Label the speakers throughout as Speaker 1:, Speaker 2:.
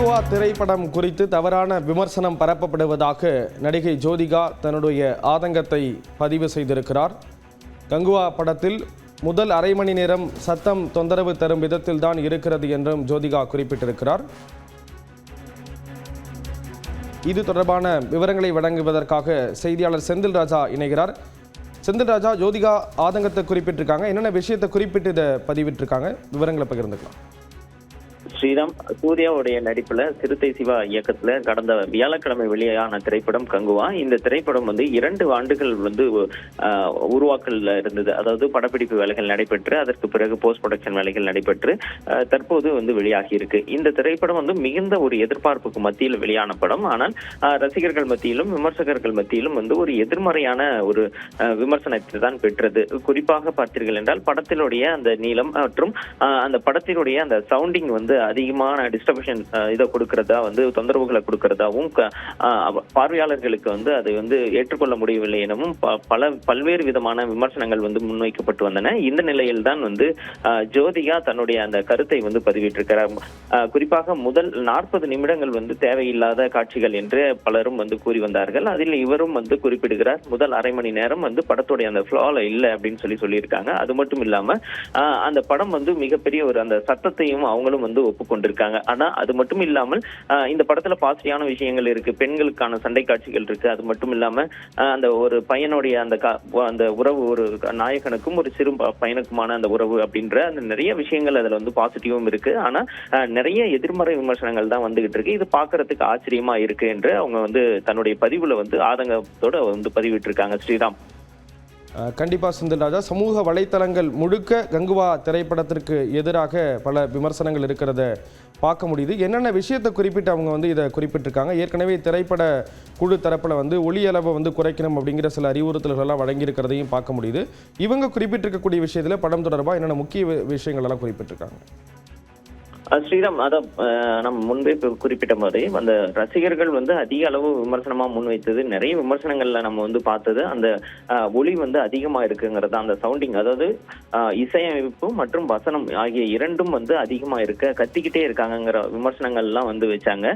Speaker 1: கங்குவா திரைப்படம் குறித்து தவறான விமர்சனம் பரப்பப்படுவதாக நடிகை ஜோதிகா தன்னுடைய ஆதங்கத்தை பதிவு செய்திருக்கிறார். கங்குவா படத்தில் முதல் அரை மணி நேரம் சத்தம் தொந்தரவு தரும் விதத்தில் தான் இருக்கிறது என்றும் ஜோதிகா குறிப்பிட்டிருக்கிறார். இது தொடர்பான விவரங்களை வழங்குவதற்காக செய்தியாளர் செந்தில் ராஜா இணைகிறார். செந்தில் ராஜா ஜோதிகா ஆதங்கத்தை குறிப்பிட்டிருக்காங்க. என்னென்ன விஷயத்தை குறிப்பிட்டு இதை பதிவிட்டிருக்காங்க? விவரங்களை பகிர்ந்துக்கலாம்.
Speaker 2: ஸ்ரீராம் சூர்யாவுடைய நடிப்புல சிறுத்தை சிவா இயக்கத்துல கடந்த வியாழக்கிழமை வெளியான திரைப்படம் கங்குவா. இந்த திரைப்படம் வந்து இரண்டு ஆண்டுகள் வந்து உருவாக்கல இருந்தது. அதாவது படப்பிடிப்பு வேலைகள் நடைபெற்று அதற்கு பிறகு போஸ்ட் ப்ரொடக்ஷன் வேலைகள் நடைபெற்று தற்போது வந்து வெளியாகி இருக்கு. இந்த திரைப்படம் வந்து மிகுந்த ஒரு எதிர்பார்ப்புக்கு மத்தியில் வெளியான படம். ஆனால் ரசிகர்கள் மத்தியிலும் விமர்சகர்கள் மத்தியிலும் வந்து ஒரு எதிர்மறையான ஒரு விமர்சனத்தை தான் பெற்றது. குறிப்பாக பார்த்தீர்கள் என்றால் படத்தினுடைய அந்த நீளம் மற்றும் அந்த படத்தினுடைய அந்த சவுண்டிங் வந்து அதிகமான டிஸ்டர்பேஷன் இதை கொடுக்கறதா வந்து தொந்தரவுகளை கொடுக்கறதாவும் பார்வையாளர்களுக்கு வந்து அதை வந்து ஏற்றுக்கொள்ள முடியவில்லை எனவும் ப- பல பல்வேறு விதமான விமர்சனங்கள் வந்து முன்வைக்கப்பட்டு வந்தன. இந்த நிலையில் தான் வந்து ஜோதிகா தன்னுடைய அந்த கருத்தை வந்து பதிவிட்டிருக்கிறார். குறிப்பாக முதல் நாற்பது நிமிடங்கள் வந்து தேவையில்லாத காட்சிகள் என்று பலரும் வந்து கூறி வந்தார்கள். அதில் இவரும் வந்து குறிப்பிடுகிறார் முதல் அரை மணி நேரம் வந்து படத்துடைய அந்த ஃபிளால இல்லை அப்படின்னு சொல்லி சொல்லியிருக்காங்க. அது மட்டும் இல்லாம அந்த படம் வந்து மிகப்பெரிய ஒரு அந்த சத்தத்தையும் அவங்களும் வந்து ஒப்புக்கொண்டிருக்காங்க. ஆனா அது மட்டும் இல்லாமல் இந்த படத்துல பாசிட்டிவான விஷயங்கள் இருக்கு. பெண்களுக்கான சண்டை காட்சிகள் இருக்கு. அது மட்டும் இல்லாம அந்த ஒரு பையனுடைய அந்த கா- அந்த உறவு ஒரு நாயகனுக்கும் ஒரு சிறு பையனுக்குமான அந்த உறவு அப்படின்ற அந்த நிறைய விஷயங்கள் அதுல வந்து பாசிட்டிவும் இருக்கு. ஆனா நிறைய எதிர்மறை விமர்சனங்கள் தான் வந்துகிட்டு இருக்கு. இது பாக்குறதுக்கு ஆச்சரியமா இருக்கு என்று அவங்க வந்து தன்னுடைய பதிவுல வந்து ஆதங்கத்தோட வந்து பதிவிட்டிருக்காங்க. ஸ்ரீராம்.
Speaker 1: கண்டிப்பாக கண்டிப்பா செந்தில் ராஜா சமூக வலைத்தளங்கள் முழுக்க கங்குவா திரைப்படத்திற்கு எதிராக பல விமர்சனங்கள் இருக்கிறத பார்க்க முடியுது. என்னென்ன விஷயத்தை குறிப்பிட்டு அவங்க வந்து இதை குறிப்பிட்டிருக்காங்க? ஏற்கனவே திரைப்பட குழு தரப்பில் வந்து ஒளி அளவை வந்து குறைக்கணும் அப்படிங்கிற சில அறிவுறுத்தல்களெல்லாம் வழங்கியிருக்கிறதையும் பார்க்க முடியுது. இவங்க குறிப்பிட்டிருக்கக்கூடிய விஷயத்தில் படம் தொடர்பாக என்னென்ன முக்கிய விஷயங்கள் எல்லாம் குறிப்பிட்டிருக்காங்க?
Speaker 2: ஸ்ரீராம் அத நம் நம்ம முன்பே குறிப்பிட்ட மாதிரி அந்த ரசிகர்கள் வந்து அதிக அளவு விமர்சனமா முன்வைத்தது நிறைய விமர்சனங்கள்ல நம்ம வந்து பார்த்தது அந்த ஒளி வந்து அதிகமா இருக்குங்கிறது அந்த சவுண்டிங் அதாவது இசையமைப்பு மற்றும் வசனம் ஆகிய இரண்டும் வந்து அதிகமா இருக்க கத்திக்கிட்டே இருக்காங்கங்கிற விமர்சனங்கள் எல்லாம் வந்து வச்சாங்க.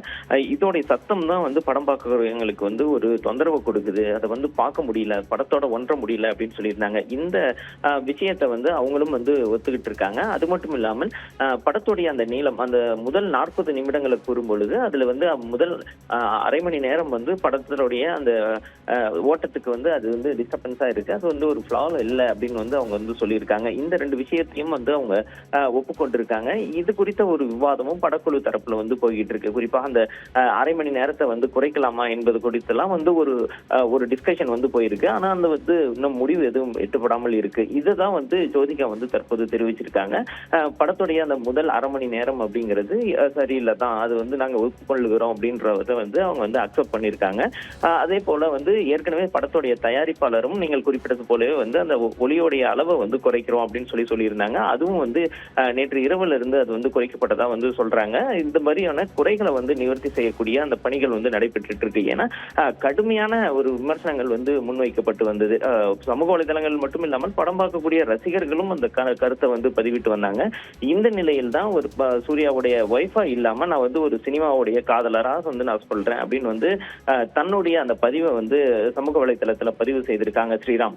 Speaker 2: இதோடைய சத்தம் தான் வந்து படம் பார்க்கறவங்களுக்கு வந்து ஒரு தொந்தரவு கொடுக்குது. அதை வந்து பார்க்க முடியல படத்தோட ஒன்ற முடியல அப்படின்னு சொல்லியிருந்தாங்க. இந்த விஷயத்தை வந்து அவங்களும் வந்து ஒத்துக்கிட்டு இருக்காங்க. அது மட்டும் இல்லாமல் படத்துடைய அந்த நீளம் அந்த முதல் நாற்பது நிமிடங்களை கூறும் பொழுது அதுல வந்து முதல் அரை மணி நேரம் வந்து படத்தினுடைய அந்த ஓட்டத்துக்கு வந்து அது வந்து டிஸ்டர்பன்ஸா இருக்கு. அது வந்து ஒரு ஃபிளால இல்லை அப்படின்னு வந்து அவங்க வந்து சொல்லியிருக்காங்க. இந்த ரெண்டு விஷயத்தையும் வந்து அவங்க ஒப்புக்கொண்டிருக்காங்க. இது குறித்த ஒரு விவாதமும் படக்குழு தரப்புல வந்து போய்கிட்டு இருக்கு குறிப்பாக அந்த அரை மணி நேரத்தை வந்து குறைக்கலாமா என்பது குறித்தெல்லாம் வந்து ஒரு ஒரு டிஸ்கஷன் வந்து போயிருக்கு. ஆனா அந்த வந்து இன்னும் முடிவு எதுவும் எட்டுப்படாமல் இருக்கு. இதுதான் வந்து ஜோதிகா வந்து தற்போது தெரிவிச்சிருக்காங்க. படத்துடைய அந்த முதல் அரை மணி நேரம் அப்படிங்கிறது சரியில்லை தான் அது வந்து நாங்கள் ஒப்புக்கொள்ளுகிறோம் அப்படின்றத வந்து அவங்க வந்து அக்செப்ட் பண்ணியிருக்காங்க. அதே போல வந்து ஏற்கனவே படத்துடைய தயாரிப்பாளரும் நீங்கள் குறிப்பிட்டது போலவே வந்து அந்த ஒளியோடைய அளவை வந்து குறைக்கிறோம் அப்படின்னு சொல்லி சொல்லியிருந்தாங்க. அதுவும் வந்து நேற்று இரவுல இருந்து அது வந்து குறைக்கப்பட்டதா வந்து சொல்றாங்க. இந்த மாதிரியான குறைகளை வந்து நிவர்த்தி செய்யக்கூடிய அந்த பணிகள் வந்து நடைபெற்றுட்டு இருக்கு ஏன்னா கடுமையான ஒரு விமர்சனங்கள் வந்து முன்வைக்கப்பட்டு வந்தது. சமூக வலைதளங்கள் மட்டும் இல்லாமல் படம் பார்க்கக்கூடிய ரசிகர்களும் அந்த க- கருத்தை வந்து பதிவிட்டு வந்தாங்க. இந்த நிலையில் தான் ஒரு ப- சூர்யாவுடைய ஒய்ஃபா இல்லாம நான் வந்து ஒரு சினிமாவுடைய காதலரா வந்து நான் சொல்றேன் அப்படின்னு வந்து தன்னுடைய அந்த பதிவை வந்து சமூக வலைதளத்துல பதிவு செய்திருக்காங்க ஸ்ரீராம்.